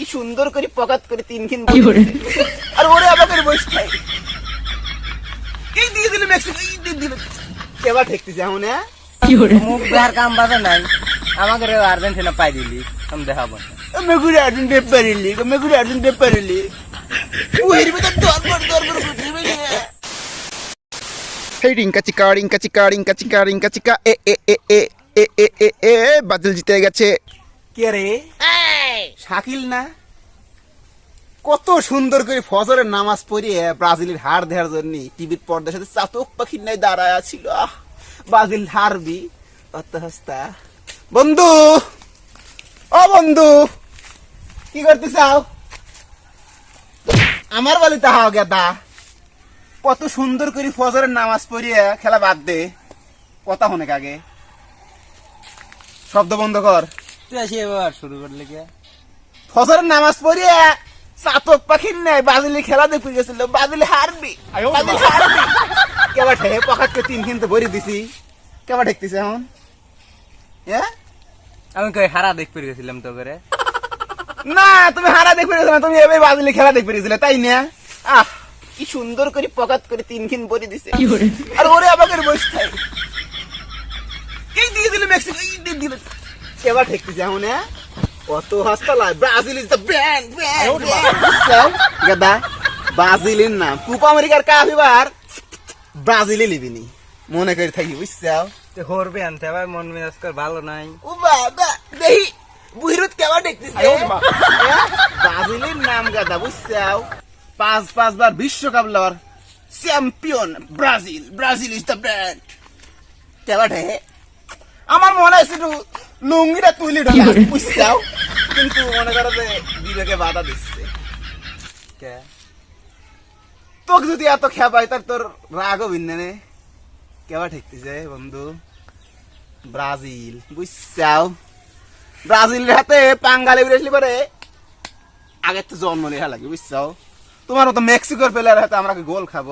কি সুন্দর করে পকাত করে তিনখিন? আর ওরে আমাকে বসে খাই এই দিয়ে দিল মেক্সিকো এই দিয়ে দিল। কেবা এখন হ্যাঁ fiore, মুখ কাম বাজে নাই। আমাকে রে আর্জেন্টিনা পাই দিলি আমি দেখাবো না মেগুড়ি আর্জুন ডে পারিলি মেগুড়ি আর্জুন ডে পারিলি ওই রে তো দরবার দরবার করতে হেই রিঙ্কা চিকা রিঙ্কা চিকা রিঙ্কা চিকা রিঙ্কা চিকা এ এ এ এ এ এ এ এ বাতিল জিতে গেছে। কে রে? শাকিল না? কত সুন্দর করে ফজরের নামাজ পড়িয়ে ব্রাজিলের হার দেওয়ার জন্য টিভির পর্দার সাথে চাতক পাখির নাই দাঁড়ায় ছিল ব্রাজিল হারবি। অত হাস্তা। বন্ধু, ও বন্ধু, কি করতে চাও আমার বাড়ি তাহাও গেদা কত সুন্দর করে ফজরের নামাজ পড়িয়ে খেলা বাদ দে। কথা অনেক আগে শব্দ বন্ধ কর। তুই আসি এবার শুরু করলি কে? ফসলের নামাজ পড়িয়ে চাতক পাখির নেই বাজিলি খেলা দেখে গেছিল বাজিলি হারবি বাজিলি হারবি। কেবা ঠে পকাটকে তিন কিন্তু ভরি দিছি? কেবা ঠেকতিছে এখন? হ্যাঁ আমি কই হারা দেখ পেরে গেছিলাম তো করে না তুমি হারা দেখে গেছিলে তুমি এবার বাজিলি খেলা দেখে গেছিলে তাই না? আহ কি সুন্দর করে পকাত করে তিন খিন ভরি দিছে। আর ওরে আমাকে বসে খাই এই দিয়ে দিল মেক্সিকো এই দিয়ে দিল। কেবা ঠেকতেছে এখন হ্যাঁ কত হাসপাতাল ব্রাজিল ইজ দ্য ব্র্যান্ড গাদা ব্রাজিলের নাম। কুপা আমেরিকার কাপ এবার ব্রাজিলে লিবিনি। মনে করে থাকি বুঝছাও? তুই হরবে আনতে আবার মন মেজাজ কর ভালো নাই। ও বাবা দেহি বুহিরত কেবা দেখতেছে? ব্রাজিলের নাম গাদা বুঝছাও? পাঁচ পাঁচবার বিশ্বকাপ লওয়ার champion Brazil. Brazil is the brand কেবা ঠে আমার মনে আছে লুঙ্গিটা তুলি ঢোকা? বুঝছাও? কিন্তু মনে করো যে বিবেকে বাধা দিচ্ছে। কে? তোকে যদি এত খেপাই তার তোর রাগও ভিন্ন নে। কেবা ঠেকতেছে বন্ধু? ব্রাজিল। বুঝছাও? ব্রাজিলের হাতে পাঙ্গালে বিরেসলি পরে আগে তো জন্ম নেওয়া লাগে বুঝছাও? তোমার মতো মেক্সিকোর প্লেয়ার হাতে আমরা গোল খাব?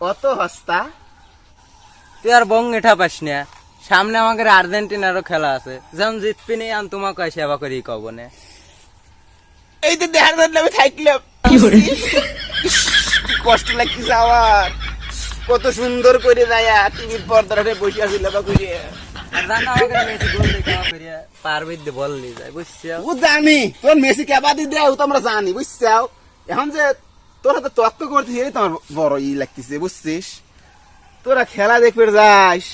অত হস্তা। তুই আর বং এটা পাস না। সামনে আমাদের আর্জেন্টিনারও খেলা আছে। যেমন জিতবি নেই আমি তোমাকে সেবা করি কব না। এই যে দেখার জন্য আমি থাকলাম করে? কষ্ট লাগতেছে আমার। কত সুন্দর করে যায়া টিভির পর্দাটা বসে আছিল বা করিয়া আর জানো আমাকে মেসি গোল দেখে আমার করিয়া পার বিদ্যে বল নিয়ে যায় বুঝছ? জানি তোর মেসি কেবা দি দেয় তো আমরা জানি বুঝছাও? এখন যে তোর হাতে তত্ত্ব করছিস এই তোমার বড় ই লাগতেছে বুঝছিস? তোরা খেলা দেখবে যাস।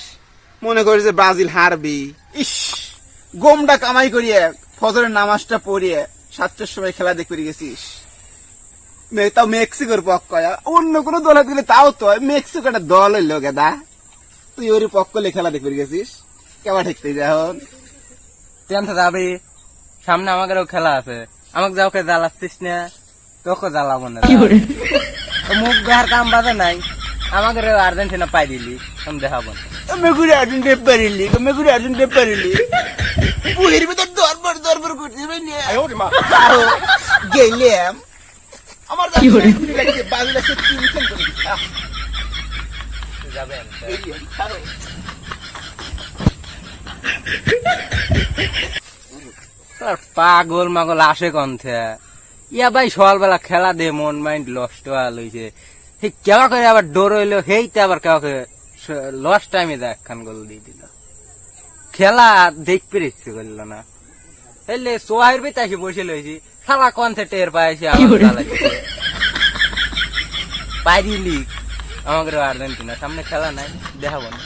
মনে করিস যে ব্রাজিল হারবি। ইস গোমটা কামাই করিয়ে ফজরের নামাজটা পড়িয়ে সাতটার সময় খেলা দেখতে গেছিস তাও মেক্সিকোর পক্ষ। অন্য কোনো দলে দিলে তাও তো মেক্সিকোটা দল হইল গেদা তুই ওর পক্ষ হলে খেলা দেখতে গেছিস। কেবা ঠেকতে এখন? তুই আনতে যাবি? সামনে আমাদেরও খেলা আছে। আমাকে যাওকে জ্বালাচ্ছিস না? তোকে জ্বালাবো না। মুখ দেখার কাম বাজে নাই। আমাকে আর্জেন্টিনা পাই দিলি। আমি দেখাবো না। মেঘুরে আর্জুন পেপারিলি মেঘুরে আর্জুন পেপারিলি পুহির ভিতর দরবার দরবার করছি গেলাম। আমার বাংলাদেশে টিউশন করে যাবেন পাগল মাগল আসে কনথে ইয়া ভাই সকালবেলা খেলা দে মন মাইন্ড লস্ট হইছে সেই কেবা করে আবার ডোর হইল হেইতে আবার কেউ করে লস টাইমে একখান গোল দিয়ে দিল। খেলা দেখতে ইচ্ছে করল না। এলে সোহাইর ভিতরে তাকে বসে লইছি শালা কন্থে টের পাইছি লিগ আমাদের আর্জেন্টিনা সামনে খেলা নাই দেখাবো না।